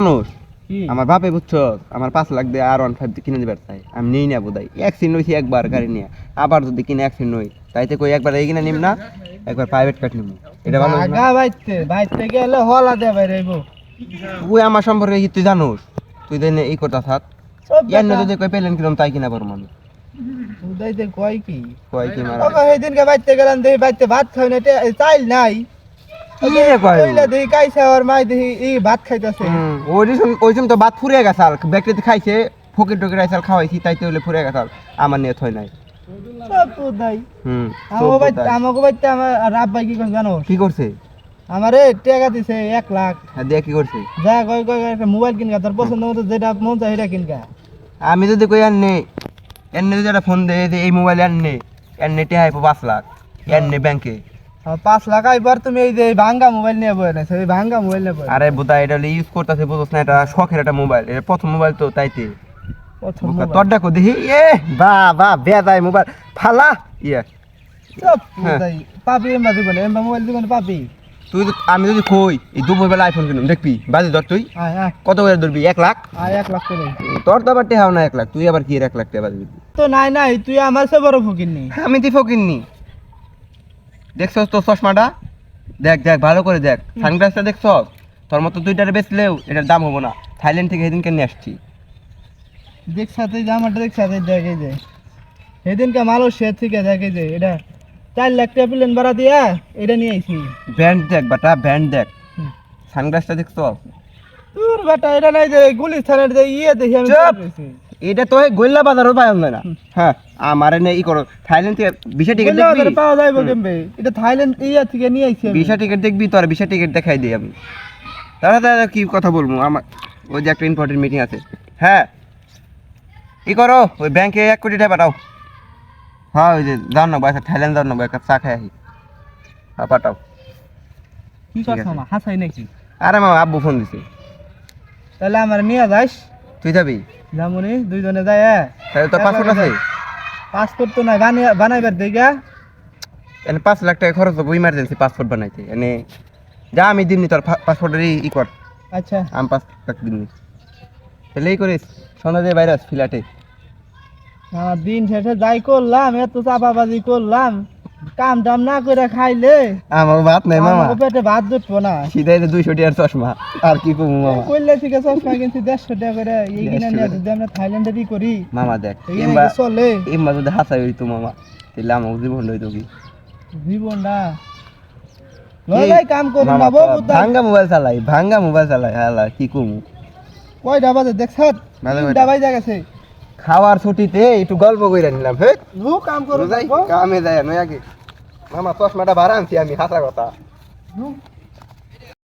মানুষ। আমার বাপে বুঝছ আমার পাঁচ লাখ দিয়ে আর ওয়ান ফাইভ কিনে দিবার চাই। আমি নিই না বোধহয় অ্যাক্সিডেন্ট হয়েছি একবার গাড়ি নিয়ে। আবার যদি কিনে অ্যাক্সিডেন্ট হই তাইতে কই একবার এই কিনে নিম না? একবার প্রাইভেট কাট নিম। এটা ভালো আগা বাইতে বাইতে গেলে হলা দে ভাই রইব তুই আমার সম্পর্কে কি তুই জানোস? তুই দেন এই কথা থাক। সব ইয়ার না যদি কই পেলেন কিরম তাই কিনা আমি উদাইতে কয় কি? কয় কি মারা ওকে সেদিনকে বাইতে গেলাম দেখি বাইতে ভাত খাই না চাইল নাই। ভাত খাইতাছে। হুম, ওই সময় ওই সময় তো বাদ ফুরিয়ে গেছাল ব্যাকরিতে খাইছে ফকির টকির আইসাল খাওয়াইছি আমার নিয়ে থই নাই। কি করে জানো? কি করছে? আমারে টাকা দিছে এক লাখ। হ্যাঁ দিয়ে কি করছে? যা কয় কয় একটা মোবাইল তোর পছন্দ মতো যেটা মন সেটা আমি যদি কই আর নে এর যদি একটা ফোন দে যে এই মোবাইল আর নে এর পাঁচ লাখ এর নে ব্যাংকে পাঁচ লাখ আইবার তুমি এই যে ভাঙ্গা মোবাইল নিয়ে বই না সেই ভাঙ্গা মোবাইল নিয়ে বই আরে বোধা এটা ইউজ করতেছে বুঝছ না এটা শখের একটা মোবাইল এটা প্রথম মোবাইল তো তাইতে। প্রথম তোর দেখো দেখি এ বা বা বেদাই মোবাইল ফালা ইয়ে। হ্যাঁ। পাবি এমবা দিবেন এমবা মোবাইল দিবেন পাবি তুই আমি যদি কই এই দুপুর বেলা আইফোন কিনুম দেখবি বাজে ধর তুই। কত করে ধরবি? এক লাখ? এক লাখ করে। তোর তো আবার টেহাও না এক লাখ তুই আবার কি এক লাখ টাকা দিবি তো নাই নাই তুই আমার সে বড় ফকির নি আমি তুই ফকিননি। দেখছস তোর চশমাটা? দেখ দেখ ভালো করে দেখ। সানগ্লাসটা দেখছস? তোর মতো দুইটারে বেচলেও এটার দাম হব না। থাইল্যান্ড থেকে সেদিনকে নিয়ে আসছি। দেখ সাথে জামাটা দেখ সাথে দেখে যে। সেদিনকে মালয়েশিয়া থেকে দেখে যে এটা চার লাখ টাকা প্লেন ভাড়া দিয়া এটা নিয়ে আইছি। ব্যান্ড দেখ বাটা ব্যান্ড দেখ। সানগ্লাসটা দেখছস? তোর বেটা এটা নাই যে গুলিস্তানের যে ইয়ে দেখি আমি চুপ! দেখেছি। এটা তো গোল্লা বাজারও পাওয়া যায় না। হ্যাঁ আমার এনে ই করো থাইল্যান্ড থেকে বিশা টিকিট দেখবি? ওদের পাওয়া যাইব কেমবে এটা থাইল্যান্ড ইয়া থেকে নিয়ে আইছি আমি। বিশা টিকিট দেখবি তোর বিশা টিকিট দেখাই দিই আমি। দাদা দাদা কি কথা বলব? আমার ওই যে একটা ইম্পর্টেন্ট মিটিং আছে। হ্যাঁ ই করো ওই ব্যাংকে এক কোটি টাকা পাঠাও। হ্যাঁ ওই যে যাও না একটা থাইল্যান্ড যাও না একটা চা খাই আসি। হ্যাঁ পাঠাও। কি কথা। হাসাই নাকি? আরে মামা আব্বু ফোন দিছে। তাহলে আমার নিয়ে যাস। তুই যাবি? যেমনই দুইজনে যায় হ্যাঁ। তাহলে তোর পাসপোর্ট আছে? পাসপোর্ট তো নাই বানাইবার দেখা এনে পাঁচ লাখ টাকা খরচ হব ইমার্জেন্সি পাসপোর্ট বানাইতে। এনে যা আমি দিমনি তোর পাসপোর্টের ই কর। আচ্ছা। আমি পাঁচ লাখ দিমনি। তাহলে এই করিস সন্ধ্যা দিয়ে বাইরে আস ফ্ল্যাটে। দিন শেষে যাই করলাম এত চাপাবাজি করলাম। কাম টাম না করে খাইলে আমার ভাত নাই মামা। পেটে ভাত দুটবো না। সিধাই দুইশো টিয়ার চশমা। আর কি করব মামা? কইলে আছে চশমা দেড়শো টাকা করে। এই কিনে নিয়ে যদি আমরা থাইল্যান্ডেরই করি মামা দেখ এমবা চলে? এমবা যদি হাসাই হইতো মামা তাহলে আমার জীবন হইতো কি? লড়াই কাম করুন না তো বহু ভাঙ্গা মোবাইল চালাই ভাঙ্গা মোবাইল চালাই হালা কি কমু? কয়টা বাজে দেখছ তিনটা বাজে গেছে। খাওয়ার ছুটিতে একটু গল্প করে নিলাম হে নু কাম করো যাই কামে যায় নয় আগে মামা চশমাটা ভাড়া আনছি আমি হাসা কথা।